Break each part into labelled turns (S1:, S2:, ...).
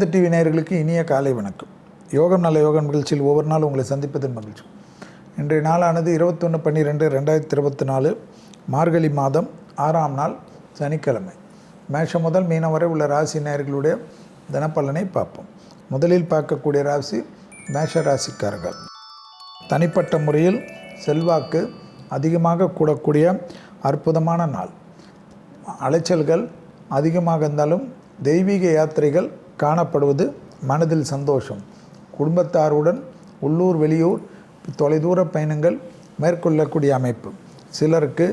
S1: வேத டிவி நேயர்களுக்கு இனிய காலை வணக்கம். யோகம் நல்ல யோகம் நிகழ்ச்சியில் ஒவ்வொரு நாளும் உங்களை சந்திப்பதன் மகிழ்ச்சி. இன்றைய நாளானது இருபத்தொன்று பன்னிரெண்டு ரெண்டாயிரத்தி இருபத்தி நாலு மார்கழி மாதம் ஆறாம் நாள் சனிக்கிழமை. மேஷம் முதல் மீனம் வரை உள்ள ராசி நேயர்களுடைய தினப்பலனை பார்ப்போம். முதலில் பார்க்கக்கூடிய ராசி மேஷ ராசிக்காரர்கள். தனிப்பட்ட முறையில் செல்வாக்கு அதிகமாக கூடக்கூடிய அற்புதமான நாள். அலைச்சல்கள் அதிகமாக இருந்தாலும் தெய்வீக யாத்திரைகள் காணப்படுவது மனதில் சந்தோஷம். குடும்பத்தாருடன் உள்ளூர் வெளியூர் தொலைதூர பயணங்கள் மேற்கொள்ளக்கூடிய அமைப்பு. சிலருக்கு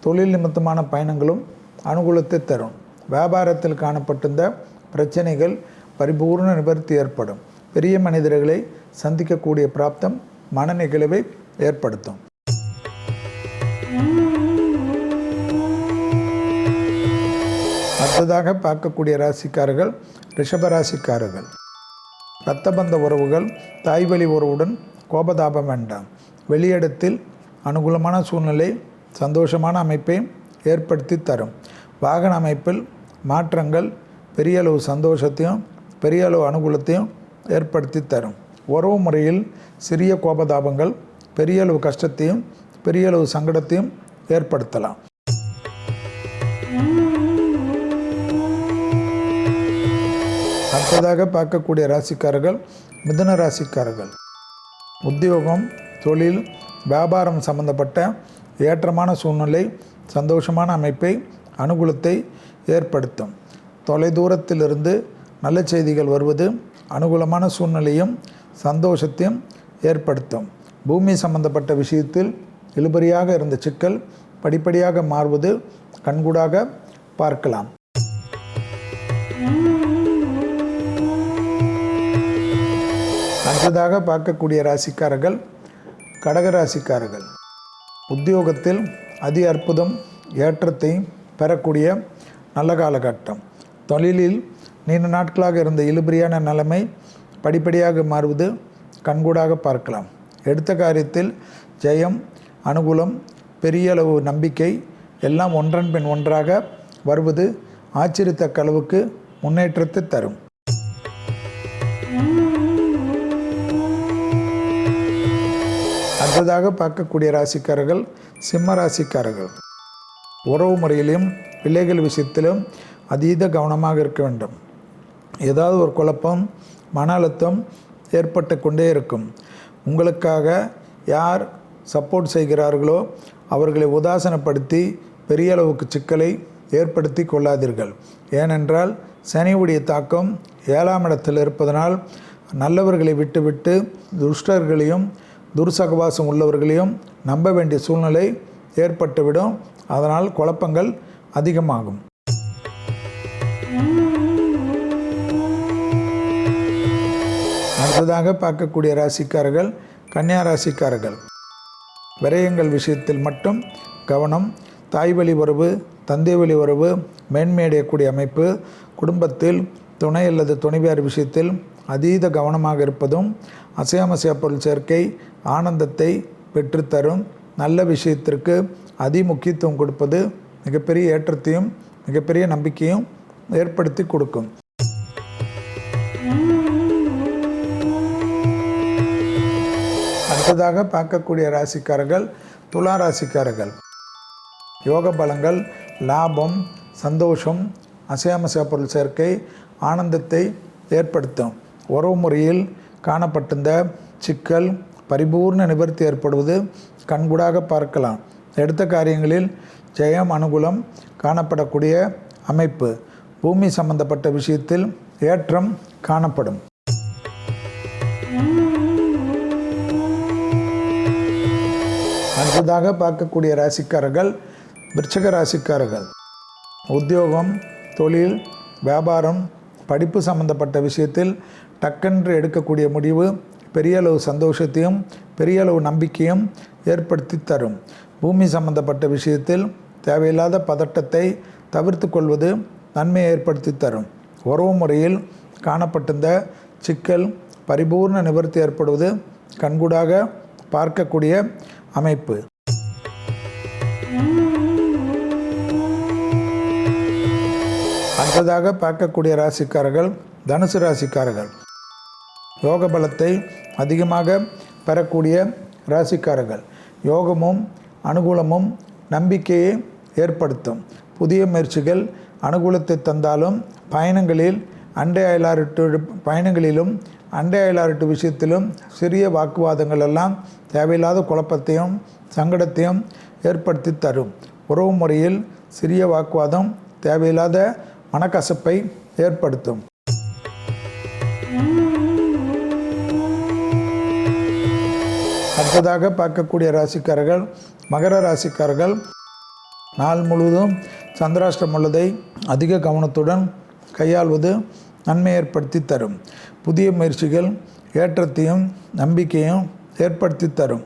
S1: தொழில் நிமித்தமான பயணங்களும் அனுகூலத்தை தரும். வியாபாரத்தில் காணப்பட்டிருந்த பிரச்சனைகள் பரிபூர்ண நிவர்த்தி ஏற்படும். பெரிய மனிதர்களை சந்திக்கக்கூடிய பிராப்தம் மன நிகழ்வை ஏற்படுத்தும். அடுத்ததாக பார்க்கக்கூடிய ராசிக்காரர்கள் ரிஷபராசிக்காரர்கள். இரத்தபந்த உறவுகள் தாய்வழி உறவுடன் கோபதாபம் வேண்டாம். வெளியிடத்தில் அனுகூலமான சூழ்நிலை சந்தோஷமான அமைப்பை ஏற்படுத்தி தரும். வாகன அமைப்பில் மாற்றங்கள் பெரிய அளவு சந்தோஷத்தையும் பெரிய அளவு அனுகூலத்தையும் ஏற்படுத்தி தரும். உறவு முறையில் சிறிய கோபதாபங்கள் பெரிய அளவு கஷ்டத்தையும் பெரிய அளவு சங்கடத்தையும் ஏற்படுத்தலாம். அடுத்ததாக பார்க்கக்கூடிய ராசிக்காரர்கள் மிதுன ராசிக்காரர்கள். உத்தியோகம் தொழில் வியாபாரம் சம்பந்தப்பட்ட ஏற்றமான சூழ்நிலை சந்தோஷமான அமைப்பை அனுகூலத்தை ஏற்படுத்தும். தொலைதூரத்திலிருந்து நல்ல செய்திகள் வருவது அனுகூலமான சூழ்நிலையும் சந்தோஷத்தையும் ஏற்படுத்தும். பூமி சம்பந்தப்பட்ட விஷயத்தில் இழுபறியாக இருந்த சிக்கல் படிப்படியாக மாறுவது கண்கூடாக பார்க்கலாம். அடுத்ததாக பார்க்கக்கூடிய ராசிக்காரர்கள் கடக ராசிக்காரர்கள். உத்தியோகத்தில் அதி அற்புதம் ஏற்றத்தை பெறக்கூடிய நல்ல காலகட்டம். தொழிலில் நீண்ட நாட்களாக இருந்த இழுபறியான நிலைமை படிப்படியாக மாறுவது கண்கூடாக பார்க்கலாம். எடுத்த காரியத்தில் ஜெயம் அனுகூலம் பெரிய அளவு நம்பிக்கை எல்லாம் ஒன்றன் பின் ஒன்றாக வருவது ஆச்சரியத்தக்க அளவுக்கு முன்னேற்றத்தை தரும். அடுத்ததாக பார்க்கக்கூடிய ராசிக்காரர்கள் சிம்ம ராசிக்காரர்கள். உறவு முறையிலும் பிள்ளைகள் விஷயத்திலும் அதீத கவனமாக இருக்க வேண்டும். ஏதாவது ஒரு குழப்பம் மன அழுத்தம் ஏற்பட்டு கொண்டே இருக்கும். உங்களுக்காக யார் சப்போர்ட் செய்கிறார்களோ அவர்களை உதாசனப்படுத்தி பெரிய அளவுக்கு சிக்கலை ஏற்படுத்தி கொள்ளாதீர்கள். ஏனென்றால் சனியுடைய தாக்கம் ஏழாம் இடத்தில் இருப்பதனால் நல்லவர்களை விட்டுவிட்டு துஷ்டர்களையும் துர்சகவாசம் உள்ளவர்களையும் நம்ப வேண்டிய சூழ்நிலை ஏற்பட்டுவிடும். அதனால் குழப்பங்கள் அதிகமாகும். அடுத்ததாக பார்க்கக்கூடிய ராசிக்காரர்கள் கன்னியா ராசிக்காரர்கள். விரயங்கள் விஷயத்தில் மட்டும் கவனம் தாய் வழி உறவு தந்தை வழி உறவு மேன்மையடையக்கூடிய அமைப்பு குடும்பத்தில் துணை அல்லது துணைவியார் விஷயத்தில் அதீத கவனமாக இருப்பதும் அசையாமசைய பொருள் சேர்க்கை ஆனந்தத்தை பெற்றுத்தரும் நல்ல விஷயத்திற்கு அதி முக்கியத்துவம் கொடுப்பது மிகப்பெரிய ஏற்றத்தையும் மிகப்பெரிய நம்பிக்கையும் ஏற்படுத்தி கொடுக்கும். அடுத்ததாக பார்க்கக்கூடிய ராசிக்காரர்கள் துலா ராசிக்காரர்கள். யோக பலங்கள் லாபம் சந்தோஷம் அசையாமசைய பொருள் சேர்க்கை ஆனந்தத்தை ஏற்படுத்தும். உறவு முறையில் காணப்பட்டிருந்த சிக்கல் பரிபூர்ண நிவர்த்தி ஏற்படுவது கண்கூடாக பார்க்கலாம். எடுத்த காரியங்களில் ஜெயம் அனுகூலம் காணப்படக்கூடிய அமைப்பு பூமி சம்பந்தப்பட்ட விஷயத்தில் ஏற்றம் காணப்படும். அடுத்ததாக பார்க்கக்கூடிய ராசிக்காரர்கள் விருச்சக ராசிக்காரர்கள். உத்தியோகம் தொழில் வியாபாரம் படிப்பு சம்பந்தப்பட்ட விஷயத்தில் டக்கென்று எடுக்கக்கூடிய முடிவு பெரிய அளவு சந்தோஷத்தையும் பெரிய அளவு நம்பிக்கையும் ஏற்படுத்தி தரும். பூமி சம்பந்தப்பட்ட விஷயத்தில் தேவையில்லாத பதட்டத்தை தவிர்த்து கொள்வது நன்மையை ஏற்படுத்தி தரும். உறவு முறையில் காணப்பட்டிருந்த சிக்கல் பரிபூர்ண நிவர்த்தி ஏற்படுவது கண்கூடாக பார்க்கக்கூடிய அமைப்பு. அடுத்ததாக பார்க்கக்கூடிய ராசிக்காரர்கள் தனுசு ராசிக்காரர்கள். யோக பலத்தை அதிகமாக பெறக்கூடிய ராசிக்காரர்கள். யோகமும் அனுகூலமும் நம்பிக்கையை ஏற்படுத்தும். புதிய முயற்சிகள் அனுகூலத்தை தந்தாலும் பயணங்களில் அண்டை அயலாரிட்டு பயணங்களிலும் அண்டை அயலாரிட்டு விஷயத்திலும் சிறிய வாக்குவாதங்கள் எல்லாம் தேவையில்லாத குழப்பத்தையும் சங்கடத்தையும் ஏற்படுத்தி தரும். உறவு முறையில் சிறிய வாக்குவாதம் தேவையில்லாத மனக்கசப்பை ஏற்படுத்தும். அடுத்ததாக பார்க்கக்கூடிய ராசிக்காரர்கள் மகர ராசிக்காரர்கள். நாள் முழுவதும் சந்திராஷ்டம் உள்ளதை அதிக கவனத்துடன் கையாள்வது நன்மை ஏற்படுத்தி தரும். புதிய முயற்சிகள் ஏற்றத்தையும் நம்பிக்கையும் ஏற்படுத்தி தரும்.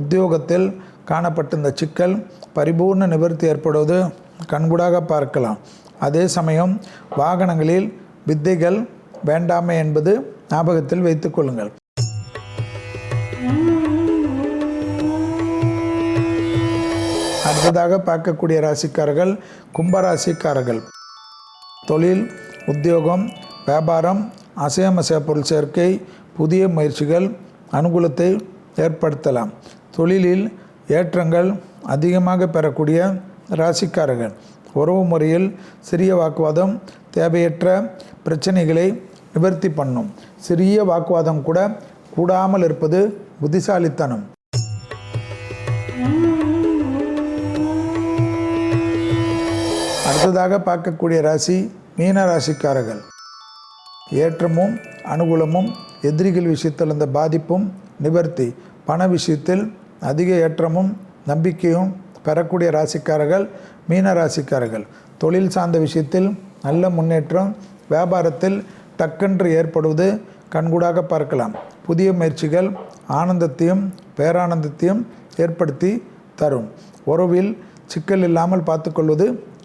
S1: உத்தியோகத்தில் காணப்பட்ட இந்த சிக்கல் பரிபூர்ண நிவர்த்தி ஏற்படுவது கண்கூடாக பார்க்கலாம். அதே சமயம் வாகனங்களில் வித்தைகள் வேண்டாமை என்பது ஞாபகத்தில் வைத்துக்கொள்ளுங்கள் அடுத்ததாக பார்க்கக்கூடிய ராசிக்காரர்கள் கும்பராசிக்காரர்கள். தொழில் உத்தியோகம் வியாபாரம் அசையமசைய பொருள் சேர்க்கை புதிய முயற்சிகள் அனுகூலத்தை ஏற்படுத்தலாம். தொழிலில் ஏற்றங்கள் அதிகமாக பெறக்கூடிய ராசிக்காரர்கள். உறவு முறையில் சிறிய வாக்குவாதம் தேவையற்ற பிரச்சனைகளை நிவர்த்தி பண்ணும். சிறிய வாக்குவாதம் கூட கூடாமல் இருப்பது புத்திசாலித்தனம். அடுத்ததாக பார்க்கக்கூடிய ராசி மீன ராசிக்காரர்கள். ஏற்றமும் அனுகூலமும் எதிரிகள் விஷயத்தில் அந்த பாதிப்பும் நிவர்த்தி. பண விஷயத்தில் அதிக ஏற்றமும் நம்பிக்கையும் பெறக்கூடிய ராசிக்காரர்கள் மீன ராசிக்காரர்கள். தொழில் சார்ந்த விஷயத்தில் நல்ல முன்னேற்றம் வியாபாரத்தில் டக்கென்று ஏற்படுவது கண்கூடாக பார்க்கலாம். புதிய முயற்சிகள் ஆனந்தத்தையும் பேரானந்தத்தையும் ஏற்படுத்தி தரும். உறவில் சிக்கல் இல்லாமல் பார்த்துக்கொள்வது